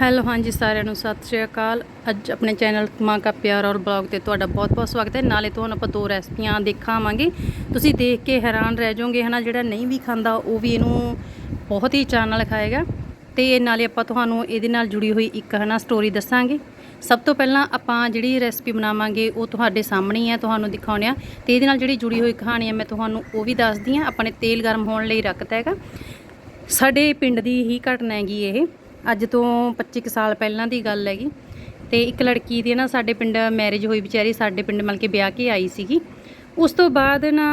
Hello, ਹਾਂਜੀ ਸਾਰਿਆਂ ਨੂੰ ਸਤਿ ਸ਼੍ਰੀ ਅਕਾਲ। ਅੱਜ ਆਪਣੇ ਚੈਨਲ ਮਾਂ ਕਾ ਪਿਆਰ ਔਰ ਬਲੌਗ ਤੇ ਤੁਹਾਡਾ ਬਹੁਤ-ਬਹੁਤ ਸਵਾਗਤ ਹੈ। ਨਾਲੇ ਤੁਹਾਨੂੰ ਆਪਾਂ ਦੋ ਰੈਸਪੀਆਂ ਦੇਖਾਵਾਂਗੇ। ਤੁਸੀਂ ਦੇਖ ਕੇ ਹੈਰਾਨ ਰਹਿ ਜਾਓਗੇ, ਹਨਾ, ਜਿਹੜਾ ਨਹੀਂ ਵੀ ਖਾਂਦਾ, ਉਹ ਵੀ ਇਹਨੂੰ ਬਹੁਤ ਹੀ ਚਾਅ ਨਾਲ ਖਾਏਗਾ। ਤੇ ਨਾਲੇ ਆਪਾਂ ਤੁਹਾਨੂੰ ਇਹਦੇ ਨਾਲ ਜੁੜੀ ਹੋਈ ਇੱਕ, ਹਨਾ ਸਟੋਰੀ ਦੱਸਾਂਗੇ। ਸਭ ਤੋਂ ਪਹਿਲਾਂ ਆਪਾਂ ਜਿਹੜੀ ਰੈਸਪੀ ਬਣਾਵਾਂਗੇ, ਉਹ ਤੁਹਾਡੇ ਸਾਹਮਣੇ ਹੀ ਹੈ ਤੁਹਾਨੂੰ ਦਿਖਾਉਣੇ ਆ। ਤੇ ਇਹਦੇ ਨਾਲ ਜਿਹੜੀ ਜੁੜੀ ਹੋਈ ਕਹਾਣੀ ਹੈ ਮੈਂ ਤੁਹਾਨੂੰ ਉਹ ਵੀ ਦੱਸਦੀ ਹਾਂ ਆਪਣੇ ਤੇਲ ਗਰਮ ਹੋਣ ਲਈ ਰੱਖਤਾ ਹੈਗਾ। ਸਾਡੇ ਪਿੰਡ ਦੀ ਹੀ ਘਟਨਾ ਹੈਗੀ ਇਹ। ਅੱਜ ਤੋਂ 25 ਕੁ ਸਾਲ ਪਹਿਲਾਂ ਦੀ ਗੱਲ ਹੈਗੀ। ਤੇ ਇੱਕ ਲੜਕੀ ਦੀ ਨਾ ਸਾਡੇ ਪਿੰਡ ਮੈਰਿਜ ਹੋਈ ਵਿਚਾਰੀ ਸਾਡੇ ਪਿੰਡ ਮਲ ਕੇ ਵਿਆਹ ਕੇ ਆਈ ਸੀਗੀ। ਉਸ ਤੋਂ ਬਾਅਦ ਨਾ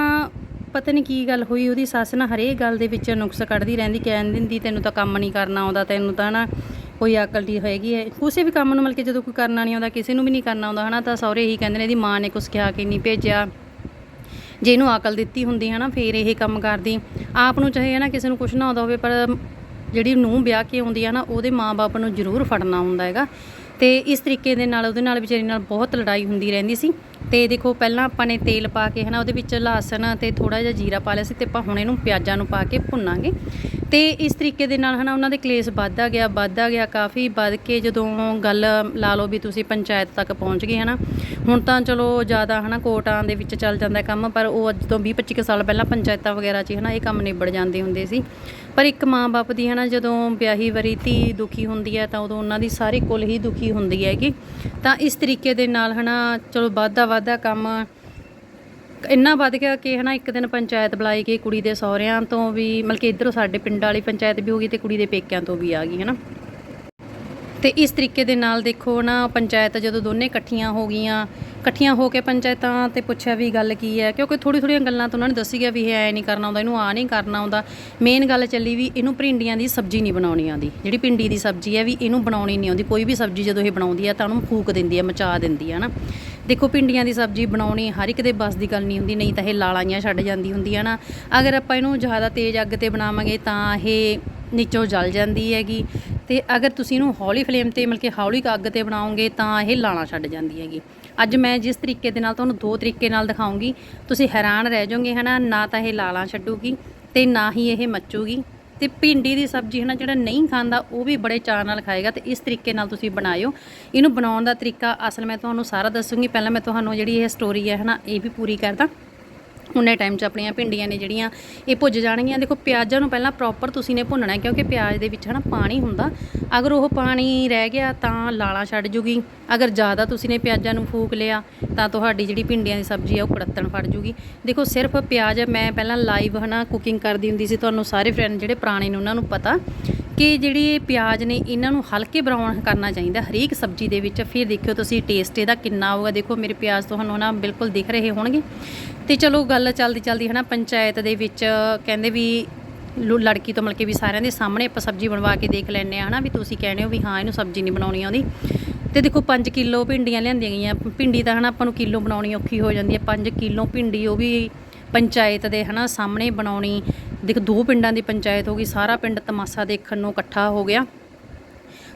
ਪਤਾ ਨਹੀਂ ਕੀ ਗੱਲ ਹੋਈ, ਉਹਦੀ ਸੱਸ ਨਾ ਹਰੇਕ ਗੱਲ ਦੇ ਵਿੱਚ ਨੁਕਸ ਕੱਢਦੀ ਰਹਿੰਦੀ, ਕਹਿਣ ਦਿੰਦੀ, ਤੈਨੂੰ ਤਾਂ ਕੰਮ ਨਹੀਂ ਕਰਨਾ ਆਉਂਦਾ, ਤੈਨੂੰ ਤਾਂ ਨਾ ਕੋਈ ਅਕਲ ਨਹੀਂ ਹੈਗੀ ਹੈ ਕਿਸੇ ਵੀ ਕੰਮ ਨੂੰ ਮਲ ਕੇ ਜਦੋਂ ਕੋਈ ਕਰਨਾ ਨਹੀਂ ਆਉਂਦਾ, ਕਿਸੇ ਨੂੰ ਵੀ ਨਹੀਂ ਕਰਨਾ ਆਉਂਦਾ, ਹਨਾ, ਤਾਂ ਸਹੁਰੇ ਹੀ ਕਹਿੰਦੇ ਨੇ, ਇਹਦੀ ਮਾਂ ਨੇ ਕੁਛ ਕਿਹਾ ਕਿ ਨਹੀਂ ਭੇਜਿਆ। ਜੇ ਇਹਨੂੰ ਅਕਲ ਦਿੱਤੀ ਹੁੰਦੀ ਹੈ ਨਾ ਫੇਰ ਇਹ ਕੰਮ ਕਰਦੀ। ਆਪ ਨੂੰ ਚਾਹੇ ਹੈ ਨਾ ਕਿਸੇ ਨੂੰ ਕੁਛ ਨਾ ਆਉਂਦਾ ਹੋਵੇ, ਪਰ ਜਿਹੜੀ ਨੂੰ ਵਿਆਹ ਕੇ ਆਉਂਦੀ ਆ ਨਾ, ਉਹਦੇ ਮਾਪੇ ਨੂੰ ਜ਼ਰੂਰ ਫੜਨਾ ਹੁੰਦਾ ਹੈਗਾ। ਤੇ ਇਸ ਤਰੀਕੇ ਦੇ ਨਾਲ, ਉਹਦੇ ਨਾਲ ਵਿਚਾਰੀ ਨਾਲ ਬਹੁਤ ਲੜਾਈ ਹੁੰਦੀ ਰਹਿੰਦੀ ਸੀ। ਤੇ ਦੇਖੋ, ਪਹਿਲਾਂ ਆਪਾਂ ਨੇ ਤੇਲ ਪਾ ਕੇ ਹਨਾ, ਉਹਦੇ ਵਿੱਚ ਲਹਸਨ ਤੇ ਥੋੜਾ ਜਿਹਾ ਜੀਰਾ ਪਾ ਲਿਆ ਸੀ ਤੇ ਆਪਾਂ ਹੁਣ ਇਹਨੂੰ ਪਿਆਜ਼ਾਂ ਨੂੰ ਪਾ ਕੇ ਭੁੰਨਾਂਗੇ। ਤੇ ਇਸ ਤਰੀਕੇ ਦੇ ਨਾਲ ਹਨਾ, ਉਹਨਾਂ ਦੇ ਕਲੇਸ਼ ਵੱਧਦਾ ਗਿਆ ਵੱਧਦਾ ਗਿਆ, ਕਾਫੀ ਵੱਧ ਕੇ ਜਦੋਂ ਗੱਲ ਲਾ ਲਓ ਵੀ ਤੁਸੀਂ ਪੰਚਾਇਤ ਤੱਕ ਪਹੁੰਚ ਗਏ ਹਨਾ, ਹੁਣ ਤਾਂ ਚਲੋ ਜ਼ਿਆਦਾ ਹਨਾ, ਕੋਟਾਂ ਦੇ ਵਿੱਚ ਚੱਲ ਜਾਂਦਾ ਕੰਮ, ਪਰ ਉਹ ਅੱਜ ਤੋਂ 20 25 ਸਾਲ ਪਹਿਲਾਂ ਪੰਚਾਇਤਾਂ ਵਗੈਰਾ 'ਚ ਹਨਾ, ਇਹ ਕੰਮ ਨਿਬੜ ਜਾਂਦੇ ਹੁੰਦੇ ਸੀ। ਪਰ ਇੱਕ ਮਾਂ-ਬਾਪ ਦੀ ਹਨਾ, ਜਦੋਂ ਵਿਆਹੀ ਵਰੀ ਧੀ ਦੁਖੀ ਹੁੰਦੀ ਹੈ, ਤਾਂ ਉਦੋਂ ਉਹਨਾਂ ਦੀ ਸਾਰੀ ਕੁਲ ਹੀ ਦੁਖੀ ਹੁੰਦੀ ਹੈਗੀ। ਤਾਂ ਇਸ ਤਰੀਕੇ ਦੇ ਨਾਲ ਹਨਾ, ਚਲੋ ਵਾਧਾ ਵਾਧਾ ਕੰਮ ਇੰਨਾ ਵੱਧ ਗਿਆ ਕਿ ਹਨਾ, ਇੱਕ ਦਿਨ ਪੰਚਾਇਤ ਬੁਲਾਈ ਗਈ ਕੁੜੀ ਦੇ ਸਹੁਰਿਆਂ ਤੋਂ ਵੀ, ਮਤਲਬ ਕਿ ਇੱਧਰੋਂ ਸਾਡੇ ਪਿੰਡ ਵਾਲੀ ਪੰਚਾਇਤ ਵੀ ਹੋ ਗਈ ਤੇ ਕੁੜੀ ਦੇ ਪੇਕਿਆਂ ਤੋਂ ਵੀ ਆ ਗਈ, ਹਨਾ। ਤੇ ਇਸ ਤਰੀਕੇ ਦੇ ਨਾਲ ਦੇਖੋ ਨਾ, ਪੰਚਾਇਤ ਜਦੋਂ ਦੋਨੇ ਇਕੱਠੀਆਂ ਹੋ ਗਈਆਂ, ਇਕੱਠੀਆਂ ਹੋ ਕੇ ਪੰਚਾਇਤਾਂ ਤੇ ਪੁੱਛਿਆ ਵੀ ਗੱਲ ਕੀ ਹੈ, ਕਿਉਂਕਿ ਥੋੜੀ ਥੋੜੀਆਂ ਗੱਲਾਂ ਤਾਂ ਉਹਨਾਂ ਨੇ ਦੱਸੀ ਗਿਆ ਵੀ ਇਹ ਐ ਨਹੀਂ ਕਰਨਾ ਆਉਂਦਾ, ਇਹਨੂੰ ਆ ਨਹੀਂ ਕਰਨਾ ਆਉਂਦਾ। ਮੇਨ ਗੱਲ ਚੱਲੀ ਵੀ ਇਹਨੂੰ ਭਿੰਡੀਆਂ ਦੀ ਸਬਜ਼ੀ ਨਹੀਂ ਬਣਾਉਣੀ ਆਉਂਦੀ, ਜਿਹੜੀ ਭਿੰਡੀ ਦੀ ਸਬਜ਼ੀ ਹੈ ਵੀ ਇਹਨੂੰ ਬਣਾਉਣੀ ਨਹੀਂ ਆਉਂਦੀ, ਕੋਈ ਵੀ ਸਬਜ਼ੀ ਜਦੋਂ ਇਹ ਬਣਾਉਂਦੀ ਹੈ ਤਾਂ ਉਹਨੂੰ ਫੂਕ ਦਿੰਦੀ ਹੈ, ਮਚਾ ਦਿੰਦੀ ਹੈ ਨਾ ਦੇਖੋ, ਭਿੰਡੀਆਂ ਦੀ ਸਬਜ਼ੀ ਬਣਾਉਣੀ ਹਰ ਇੱਕ ਦੇ ਬਸ ਦੀ ਗੱਲ ਨਹੀਂ ਹੁੰਦੀ, ਨਹੀਂ ਤਾਂ ਇਹ ਲਾਲਾਈਆਂ ਛੱਡ ਜਾਂਦੀ ਹੁੰਦੀ ਹੈ ਨਾ। ਅਗਰ ਆਪਾਂ ਇਹਨੂੰ ਜ਼ਿਆਦਾ ਤੇਜ਼ ਅੱਗ ਤੇ ਬਣਾਵਾਂਗੇ ਤਾਂ ਇਹ ਨੀਚੋਂ ਜਲ ਜਾਂਦੀ ਹੈਗੀ। ਤੇ ਅਗਰ ਤੁਸੀਂ ਇਹਨੂੰ ਹੌਲੀ ਫਲੇਮ ਤੇ ਮਤਲਬ ਕਿ ਹੌਲੀ ਅੱਗ ਤੇ ਬਣਾਓਗੇ ਤਾਂ ਇਹ ਲਾਣਾ ਛੱਡ ਜਾਂਦੀ ਹੈਗੀ। ਅੱਜ ਮੈਂ ਜਿਸ ਤਰੀਕੇ ਦੇ ਨਾਲ ਤੁਹਾਨੂੰ ਦੋ ਤਰੀਕੇ ਨਾਲ ਦਿਖਾਉਂਗੀ, ਤੁਸੀਂ ਹੈਰਾਨ ਰਹਿ ਜਾਓਗੇ ਹਨਾ, ਨਾ ਤਾਂ ਇਹ ਲਾਲਾਂ ਛੱਡੂਗੀ ਤੇ ਨਾ ਹੀ ਇਹ ਮੱਚੂਗੀ। ਤੇ ਭਿੰਡੀ ਦੀ ਸਬਜ਼ੀ ਹੈ ਨਾ ਜਿਹੜਾ ਨਹੀਂ ਖਾਂਦਾ, ਉਹ ਵੀ ਬੜੇ ਚਾਅ ਨਾਲ ਖਾਏਗਾ ਤੇ ਇਸ ਤਰੀਕੇ ਨਾਲ ਤੁਸੀਂ ਬਣਾਇਓ। ਇਹਨੂੰ ਬਣਾਉਣ ਦਾ ਤਰੀਕਾ ਅਸਲ ਮੈਂ ਤੁਹਾਨੂੰ ਸਾਰਾ ਦੱਸੂਗੀ। ਪਹਿਲਾਂ ਮੈਂ ਤੁਹਾਨੂੰ ਜਿਹੜੀ ਇਹ ਸਟੋਰੀ ਹੈ ਹਨਾ, ਇਹ ਵੀ ਪੂਰੀ ਕਰਦਾ। ਉਨੇ ਟਾਈਮ 'ਚ ਆਪਣੀਆਂ ਭਿੰਡੀਆਂ ਨੇ ਜਿਹੜੀਆਂ, ਇਹ ਭੁੱਜ ਜਾਣਗੀਆਂ। ਦੇਖੋ, ਪਿਆਜ਼ਾਂ ਨੂੰ ਪਹਿਲਾਂ ਪ੍ਰੋਪਰ ਤੁਸੀਂ ਨੇ ਭੁੰਨਣਾ ਕਿਉਂਕਿ ਪਿਆਜ਼ ਦੇ ਵਿੱਚ ਹਨਾ ਪਾਣੀ ਹੁੰਦਾ। ਅਗਰ ਉਹ ਪਾਣੀ ਰਹਿ ਗਿਆ ਤਾਂ ਲਾਲਾਂ ਛੱਡ ਜੂਗੀ। ਅਗਰ ਜ਼ਿਆਦਾ ਤੁਸੀਂ ਨੇ ਪਿਆਜ਼ਾਂ ਨੂੰ ਫੂਕ ਲਿਆ, ਤਾਂ ਤੁਹਾਡੀ ਜਿਹੜੀ ਭਿੰਡੀਆਂ ਦੀ ਸਬਜ਼ੀ ਆ, ਉਹ ਕੜੱਤਣ ਫੜ ਜੂਗੀ। ਦੇਖੋ, ਸਿਰਫ ਪਿਆਜ਼ ਮੈਂ ਪਹਿਲਾਂ ਲਾਈਵ ਹਨਾ ਕੁਕਿੰਗ ਕਰਦੀ ਹੁੰਦੀ ਸੀ, ਤੁਹਾਨੂੰ ਸਾਰੇ ਫਰੈਂਡ ਜਿਹੜੇ ਪੁਰਾਣੇ ਨੇ ਉਹਨਾਂ ਨੂੰ ਪਤਾ। ਕਿ ਜਿਹੜੀ ਪਿਆਜ਼ ਨੇ ਇਹਨਾਂ ਨੂੰ ਹਲਕੇ ਬਰਾਊਨ ਕਰਨਾ ਚਾਹੀਦਾ, ਹਰੇਕ ਸਬਜ਼ੀ ਦੇ ਵਿੱਚ। ਫਿਰ ਦੇਖਿਓ ਤੁਸੀਂ ਟੇਸਟ ਇਹਦਾ ਕਿੰਨਾ ਆਊਗਾ। ਦੇਖੋ ਮੇਰੇ ਪਿਆਜ਼ ਤੁਹਾਨੂੰ ਨਾ ਬਿਲਕੁਲ ਦਿਖ ਰਹੇ ਹੋਣਗੇ। ਤੇ ਚਲੋ ਗੱਲ ਚੱਲਦੀ ਚੱਲਦੀ ਹਨਾ ਪੰਚਾਇਤ ਦੇ ਵਿੱਚ ਕਹਿੰਦੇ ਵੀ ਲੋ- ਲੜਕੀ ਤੋਂ ਮਿਲ ਕੇ ਵੀ ਸਾਰਿਆਂ ਦੇ ਸਾਹਮਣੇ ਆਪਾਂ ਸਬਜ਼ੀ ਬਣਵਾ ਕੇ ਦੇਖ ਲੈਣੇ ਆ ਹਨਾ ਵੀ ਤੁਸੀਂ ਕਹਿੰਦੇ ਹੋ ਵੀ ਹਾਂ ਇਹਨੂੰ ਸਬਜ਼ੀ ਨਹੀਂ ਬਣਾਉਣੀ ਆਉਂਦੀ। ਤੇ ਦੇਖੋ 5 ਕਿਲੋ ਭਿੰਡੀਆਂ ਲਿਆਂਦੀਆਂ ਗਈਆਂ। ਭਿੰਡੀ ਤਾਂ ਹਨਾ ਆਪਾਂ ਨੂੰ ਕਿਲੋ ਬਣਾਉਣੀ ਔਖੀ ਹੋ ਜਾਂਦੀ ਹੈ। 5 ਕਿਲੋ ਭਿੰਡੀ ਉਹ ਵੀ ਪੰਚਾਇਤ ਦੇ ਹਨਾ ਸਾਹਮਣੇ ਬਣਾਉਣੀ। ਦੇਖ, ਦੋ ਪਿੰਡਾਂ ਦੀ ਪੰਚਾਇਤ ਹੋ ਗਈ, ਸਾਰਾ ਪਿੰਡ ਤਮਾਸ਼ਾ ਦੇਖਣ ਨੂੰ ਇਕੱਠਾ ਹੋ ਗਿਆ।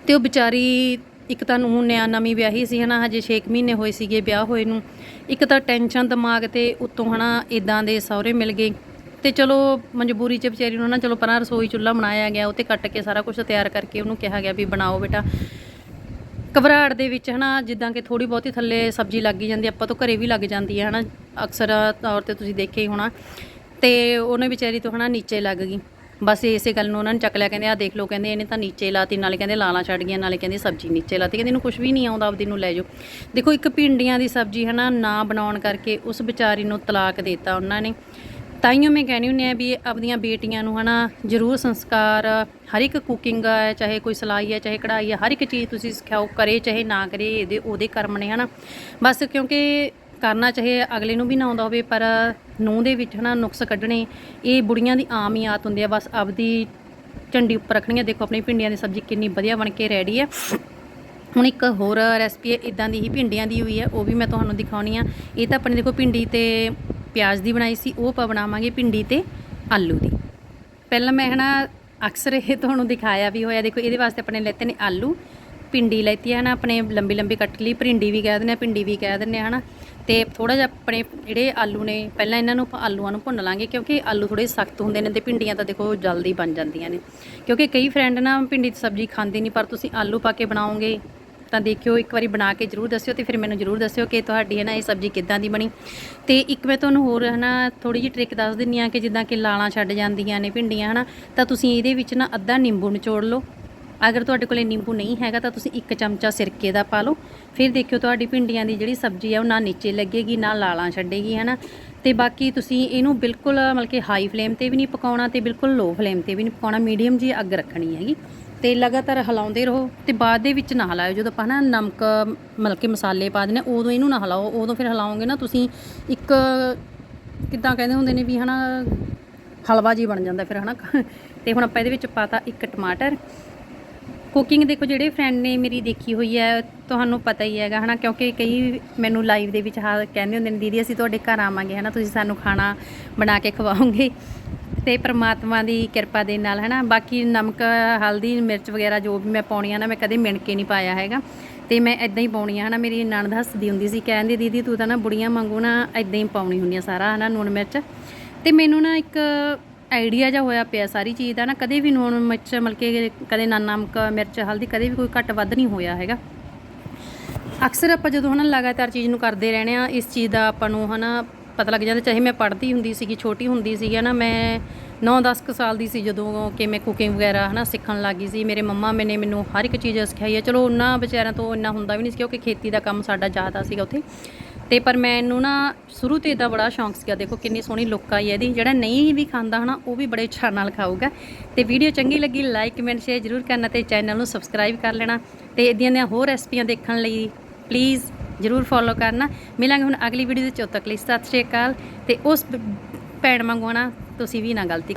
ਤੇ ਉਹ ਵਿਚਾਰੀ, ਇੱਕ ਤਾਂ ਨੂੰ ਨਿਆ ਨਵੀਂ ਵਿਆਹੀ ਸੀ ਹਨਾ, ਹਜੇ 6 ਮਹੀਨੇ ਹੋਏ ਸੀਗੇ ਵਿਆਹ ਹੋਏ ਨੂੰ। ਇੱਕ ਤਾਂ ਟੈਨਸ਼ਨ ਦਿਮਾਗ ਤੇ ਉੱਤੋਂ ਹਨਾ ਇਦਾਂ ਦੇ ਸਹੁਰੇ ਮਿਲ ਗਏ। ਤੇ ਚਲੋ ਮਜਬੂਰੀ 'ਚ ਵਿਚਾਰੀ ਨੂੰ ਨਾ, ਚਲੋ ਪਰਾਂ ਰਸੋਈ ਚੁੱਲ੍ਹਾ ਬਣਾਇਆ ਗਿਆ, ਉਹ ਤੇ ਕੱਟ ਕੇ ਸਾਰਾ ਕੁਝ ਤਿਆਰ ਕਰਕੇ ਉਹਨੂੰ ਕਿਹਾ ਗਿਆ ਵੀ ਬਣਾਓ ਬੇਟਾ। ਘਬਰਾਹਟ ਦੇ ਵਿੱਚ ਹਨਾ, ਜਿੱਦਾਂ ਕਿ ਥੋੜੀ ਬਹੁਤੀ ਥੱਲੇ ਸਬਜ਼ੀ ਲੱਗ ਹੀ ਜਾਂਦੀ, ਆਪਾਂ ਤੋਂ ਘਰੇ ਵੀ ਲੱਗ ਜਾਂਦੀ ਹੈ ਹਨਾ। ਅਕਸਰ ਤੌਰ ਤੇ ਤੁਸੀਂ ਦੇਖਿਆ ਹੀ ਹੋਣਾ। ਤੇ ਉਹਨੇ ਵਿਚਾਰੀ ਤੋਂ ਹਨਾ ਨੀਚੇ ਲੱਗ ਗਈ। ਬਸ ਇਸੇ ਗੱਲ ਨੂੰ ਉਹਨਾਂ ਨੇ ਚੱਕ ਲਿਆ, ਕਹਿੰਦੇ ਆ ਦੇਖ ਲਓ, ਕਹਿੰਦੇ ਇਹਨੇ ਤਾਂ ਨੀਚੇ ਲਾਤੀ, ਨਾਲੇ ਕਹਿੰਦੇ ਲਾਲਾਂ ਛੱਡ ਗਈਆਂ, ਨਾਲੇ ਕਹਿੰਦੇ ਸਬਜ਼ੀ ਨੀਚੇ ਲਾਤੀ, ਕਹਿੰਦੇ ਇਹਨੂੰ ਕੁਝ ਵੀ ਨਹੀਂ ਆਉਂਦਾ, ਆਪਦੀ ਨੂੰ ਲੈ ਜਾਓ। ਦੇਖੋ, ਇੱਕ ਭਿੰਡੀਆਂ ਦੀ ਸਬਜ਼ੀ ਹਨਾ ਨਾ ਬਣਾਉਣ ਕਰਕੇ ਉਸ ਵਿਚਾਰੀ ਨੂੰ ਤਲਾਕ ਦਿੱਤਾ ਉਹਨਾਂ ਨੇ। ਤਾਈਓ ਮੈਂ ਕਹਿੰਦੀ ਹੁੰਦੀ ਆ ਵੀ ਆਪਦੀਆਂ ਬੇਟੀਆਂ ਨੂੰ ਹਨਾ ਜ਼ਰੂਰ ਸੰਸਕਾਰ, ਹਰ ਇੱਕ ਕੁਕਿੰਗ ਹੈ ਚਾਹੇ ਕੋਈ ਸਿਲਾਈ ਹੈ ਚਾਹੇ ਕਢਾਈ ਹੈ ਹਰ ਇੱਕ ਚੀਜ਼ ਤੁਸੀਂ ਸਿਖਾਓ, ਕਰੇ ਚਾਹੇ ਨਾ ਕਰੇ, ਇਹਦੇ, ਉਹਦੇ ਕਰਮ ਨੇ ਹਨਾ। ਬਸ ਕਿਉਂਕਿ ਕਰਨਾ ਚਾਹੇ ਅਗਲੇ ਨੂੰ ਵੀ ਨਾ ਆਉਂਦਾ ਹੋਵੇ, ਪਰ ਨੂੰਹ ਦੇ ਵਿੱਚ ਹਨਾ ਨੁਕਸ ਕੱਢਣੇ, ਇਹ ਬੁੜੀਆਂ ਦੀ ਆਮ ਹੀ ਆਦਤ ਹੁੰਦੀ ਆ, ਬਸ ਆਪਦੀ ਝੰਡੀ ਉੱਪਰ ਰੱਖਣੀ ਆ। ਦੇਖੋ, ਆਪਣੀ ਭਿੰਡੀਆਂ ਦੀ ਸਬਜ਼ੀ ਕਿੰਨੀ ਵਧੀਆ ਬਣ ਕੇ ਰੈਡੀ ਹੈ ਹੁਣ ਇੱਕ ਹੋਰ ਰੈਸਪੀ ਹੈ ਇਦਾਂ ਦੀ ਹੀ ਭਿੰਡੀਆਂ ਦੀ ਹੋਈ ਹੈ ਉਹ ਵੀ ਮੈਂ ਤੁਹਾਨੂੰ ਦਿਖਾਉਣੀ ਆ। ਇਹ ਤਾਂ ਆਪਣੇ ਦੇਖੋ ਭਿੰਡੀ ਤੇ ਪਿਆਜ਼ ਦੀ ਬਣਾਈ ਸੀ, ਉਹ ਆਪਾਂ ਬਣਾਵਾਂਗੇ ਭਿੰਡੀ ਤੇ ਆਲੂ ਦੀ। ਪਹਿਲਾਂ ਮੈਂ ਹਨਾ ਅਕਸਰ ਇਹ ਤੁਹਾਨੂੰ ਦਿਖਾਇਆ ਵੀ ਹੋਇਆ, ਦੇਖੋ ਇਹਦੇ ਵਾਸਤੇ ਆਪਣੇ ਲੈਤੇ ਨੇ ਆਲੂ। ਭਿੰਡੀ ਲੈਤੀ ਹੈ ਨਾ ਆਪਣੇ ਲੰਬੀ ਲੰਬੀ ਕੱਟ ਲਈ, ਭਿੰਡੀ ਵੀ ਕਹਿ ਦਿੰਦੇ ਆ, ਭਿੰਡੀ ਵੀ ਕਹਿ ਦਿੰਦੇ ਆ ਹਨਾ। ਤੇ ਥੋੜਾ ਜਿਹਾ ਆਪਣੇ ਜਿਹੜੇ ਆਲੂ ਨੇ, ਪਹਿਲਾਂ ਇਹਨਾਂ ਨੂੰ ਆਲੂਆਂ ਨੂੰ ਭੁੰਨ ਲਾਂਗੇ ਕਿਉਂਕਿ ਆਲੂ ਥੋੜੇ ਸਖਤ ਹੁੰਦੇ ਨੇ ਤੇ ਭਿੰਡੀਆਂ ਤਾਂ ਦੇਖੋ ਜਲਦੀ ਬਣ ਜਾਂਦੀਆਂ ਨੇ। ਕਿਉਂਕਿ ਕਈ ਫਰੈਂਡ ਨਾ ਭਿੰਡੀ ਦੀ ਸਬਜ਼ੀ ਖਾਂਦੇ ਨਹੀਂ ਪਰ ਤੁਸੀਂ ਆਲੂ ਪਾ ਕੇ ਬਣਾਓਗੇ ਤਾਂ ਦੇਖਿਓ, ਇੱਕ ਵਾਰੀ ਬਣਾ ਕੇ ਜਰੂਰ ਦੱਸਿਓ ਤੇ ਫਿਰ ਮੈਨੂੰ ਜਰੂਰ ਦੱਸਿਓ ਕਿ ਤੁਹਾਡੀ ਹੈ ਨਾ ਇਹ ਸਬਜ਼ੀ ਕਿੱਦਾਂ ਦੀ ਬਣੀ। ਤੇ ਇੱਕ ਮੈਂ ਤੁਹਾਨੂੰ ਹੋਰ ਹੈ ਨਾ ਥੋੜੀ ਜਿਹੀ ਟ੍ਰਿਕ ਦੱਸ ਦਿੰਨੀ ਆ ਕਿ ਜਿੱਦਾਂ ਕਿ ਲਾਲਾਂ ਛੱਡ ਜਾਂਦੀਆਂ ਨੇ ਭਿੰਡੀਆਂ, ਹੈ ਨਾ, ਤਾਂ ਤੁਸੀਂ ਇਹਦੇ ਵਿੱਚ ਨਾ ਅੱਧਾ ਨਿੰਬੂ ਨਿਚੋੜ ਲਓ। ਅਗਰ ਤੁਹਾਡੇ ਕੋਲੇ ਨਿੰਬੂ ਨਹੀਂ ਹੈਗਾ ਤਾਂ ਤੁਸੀਂ ਇੱਕ ਚਮਚਾ ਸਿਰਕੇ ਦਾ ਪਾ ਲਓ। ਫਿਰ ਦੇਖਿਓ ਤੁਹਾਡੀ ਭਿੰਡੀਆਂ ਦੀ ਜਿਹੜੀ ਸਬਜ਼ੀ ਆ, ਉਹ ਨਾ ਨੀਚੇ ਲੱਗੇਗੀ, ਨਾ ਲਾਲਾਂ ਛੱਡੇਗੀ, ਹਨਾ? ਤੇ ਬਾਕੀ ਤੁਸੀਂ ਇਹਨੂੰ ਬਿਲਕੁਲ ਮਤਲਬ ਕਿ ਹਾਈ ਫਲੇਮ ਤੇ ਵੀ ਨਹੀਂ ਪਕਾਉਣਾ ਤੇ ਬਿਲਕੁਲ ਲੋ ਫਲੇਮ ਤੇ ਵੀ ਨਹੀਂ ਪਕਾਉਣਾ। ਮੀਡੀਅਮ ਜੀ ਅੱਗ ਰੱਖਣੀ ਹੈਗੀ। ਤੇ ਲਗਾਤਾਰ ਹਿਲਾਉਂਦੇ ਰਹੋ ਤੇ ਬਾਅਦ ਦੇ ਵਿੱਚ ਨਾ ਹਿਲਾਇਓ ਜਦੋਂ ਆਪਾਂ ਨਾ ਨਮਕ, ਮਤਲਬ ਕਿ ਮਸਾਲੇ ਪਾ ਦਿੰਦੇ ਉਦੋਂ ਇਹਨੂੰ ਨਾ ਹਿਲਾਓ। ਉਦੋਂ ਫਿਰ ਹਿਲਾਓਗੇ ਨਾ ਤੁਸੀਂ ਇੱਕ ਕਿੱਦਾਂ ਕਹਿੰਦੇ ਹੁੰਦੇ ਨੇ ਵੀ ਹਨਾ, ਹਲਵਾ ਜੀ ਬਣ ਜਾਂਦਾ ਫਿਰ, ਹਨਾ? ਤੇ ਹੁਣ ਆਪਾਂ ਇਹਦੇ ਵਿੱਚ ਪਾਤਾ ਇੱਕ ਟਮਾਟਰ। ਕੁਕਿੰਗ ਦੇਖੋ ਜਿਹੜੇ ਫਰੈਂਡ ਨੇ ਮੇਰੀ ਦੇਖੀ ਹੋਈ ਹੈ, ਤੁਹਾਨੂੰ ਪਤਾ ਹੀ ਹੈਗਾ, ਹਨਾ? ਕਿਉਂਕਿ ਕਈ ਮੈਨੂੰ ਲਾਈਵ ਦੇ ਵਿੱਚ ਹਾਂ ਕਹਿੰਦੇ ਹੁੰਦੇ ਨੇ, ਦੀਦੀ, ਅਸੀਂ ਤੁਹਾਡੇ ਘਰ ਆਵਾਂਗੇ, ਹਨਾ? ਤੁਸੀਂ ਸਾਨੂੰ ਖਾਣਾ ਬਣਾ ਕੇ ਖਵਾਓਗੇ। ਤੇ ਪ੍ਰਮਾਤਮਾ ਦੀ ਕਿਰਪਾ ਦੇ ਨਾਲ, ਹਨਾ? ਬਾਕੀ ਨਮਕ, ਹਲਦੀ, ਮਿਰਚ ਵਗੈਰਾ ਜੋ ਵੀ ਮੈਂ ਪਾਉਣੀ ਆ ਨਾ, ਮੈਂ ਕਦੇ ਮਿਣ ਕੇ ਨਹੀਂ ਪਾਇਆ ਹੈਗਾ। ਤੇ ਮੈਂ ਇਦਾਂ ਹੀ ਪਾਉਣੀ ਆ, ਹਨਾ? ਮੇਰੀ ਨਣਦ ਹੱਸਦੀ ਹੁੰਦੀ ਸੀ, ਕਹਿੰਦੀ, ਦੀਦੀ, ਤੂੰ ਤਾਂ ਨਾ ਬੁੜੀਆਂ ਵਾਂਗੂ ਨਾ ਇਦਾਂ ਹੀ ਪਾਉਣੀ ਹੁੰਦੀ ਆ ਸਾਰਾ, ਹਨਾ? ਨੂਣ ਮਿਰਚ। ਤੇ ਮੈਨੂੰ ਨਾ ਇੱਕ ਆਈਡੀਆ ਜਿਹਾ ਹੋਇਆ ਪਿਆ ਸਾਰੀ ਚੀਜ਼ ਦਾ ਨਾ, ਕਦੇ ਵੀ ਨੂਣ ਮਿਰਚ, ਮਤਲਬ ਕਿ ਕਦੇ ਨਾ ਨਮਕ, ਮਿਰਚ, ਹਲਦੀ, ਕਦੇ ਵੀ ਕੋਈ ਘੱਟ ਵੱਧ ਨਹੀਂ ਹੋਇਆ ਹੈਗਾ। ਅਕਸਰ ਆਪਾਂ ਜਦੋਂ ਹਨਾ ਲਗਾਤਾਰ ਚੀਜ਼ ਨੂੰ ਕਰਦੇ ਰਹਿੰਦੇ ਆ ਇਸ ਚੀਜ਼ ਦਾ ਆਪਾਂ ਨੂੰ ਹਨਾ ਪਤਾ ਲੱਗ ਜਾਂਦਾ, ਚਾਹੇ ਮੈਂ ਪੜ੍ਹਦੀ ਹੁੰਦੀ ਸੀਗੀ, ਛੋਟੀ ਹੁੰਦੀ ਸੀਗੀ ਨਾ ਮੈਂ 9-10 ਕੁ ਸਾਲ ਦੀ ਸੀ ਜਦੋਂ ਕਿ ਮੈਂ ਕੁਕਿੰਗ ਵਗੈਰਾ ਹਨਾ ਸਿੱਖਣ ਲੱਗੀ ਸੀ। ਮੇਰੇ ਮੰਮਾ ਮੈਨੇ ਮੈਨੂੰ ਹਰ ਇੱਕ ਚੀਜ਼ ਸਿਖਾਈ ਹੈ। ਚਲੋ ਉਹਨਾਂ ਵਿਚਾਰਿਆਂ ਤੋਂ ਇੰਨਾ ਹੁੰਦਾ ਵੀ ਨਹੀਂ ਸੀ, ਕਿਉਂਕਿ ਖੇਤੀ ਦਾ ਕੰਮ ਸਾਡਾ ਜ਼ਿਆਦਾ ਸੀਗਾ ਉੱਥੇ। ਤੇ ਪਰ ਮੈਨੂੰ ਨਾ ਸ਼ੁਰੂ ਤੋਂ ਇਦਾਂ ਬੜਾ ਸ਼ੌਂਕ ਸੀਗਾ। ਦੇਖੋ ਕਿੰਨੀ ਸੋਹਣੀ ਲੁੱਕ ਆਈ ਇਹਦੀ। ਜਿਹੜਾ ਨਹੀਂ ਵੀ ਖਾਂਦਾ ਹਨਾ, ਉਹ ਵੀ ਬੜੇ ਇੱਛਾ ਨਾਲ ਖਾਊਗਾ। ਤੇ ਵੀਡੀਓ ਚੰਗੀ ਲੱਗੀ ਲਾਈਕ ਕਮੈਂਟ ਸ਼ੇਅਰ ਜ਼ਰੂਰ ਕਰਨਾ ਤੇ ਚੈਨਲ ਨੂੰ ਸਬਸਕ੍ਰਾਈਬ ਕਰ ਲੈਣਾ। ਤੇ ਇਦਾਂ ਦੀਆਂ ਹੋਰ ਰੈਸਪੀਆਂ ਦੇਖਣ ਲਈ ਪਲੀਜ਼ ਜ਼ਰੂਰ ਫੋਲੋ ਕਰਨਾ। ਮਿਲਾਂਗੇ ਹੁਣ ਅਗਲੀ ਵੀਡੀਓ ਦੇ ਚੌਥ ਤੱਕ ਲਈ ਸਤਿ ਸ਼੍ਰੀ ਅਕਾਲ ਤੇ ਉਸ ਭੈਣ ਮੰਗਵਾਉਣਾ ਤੁਸੀਂ ਵੀ ਨਾ ਗਲਤੀ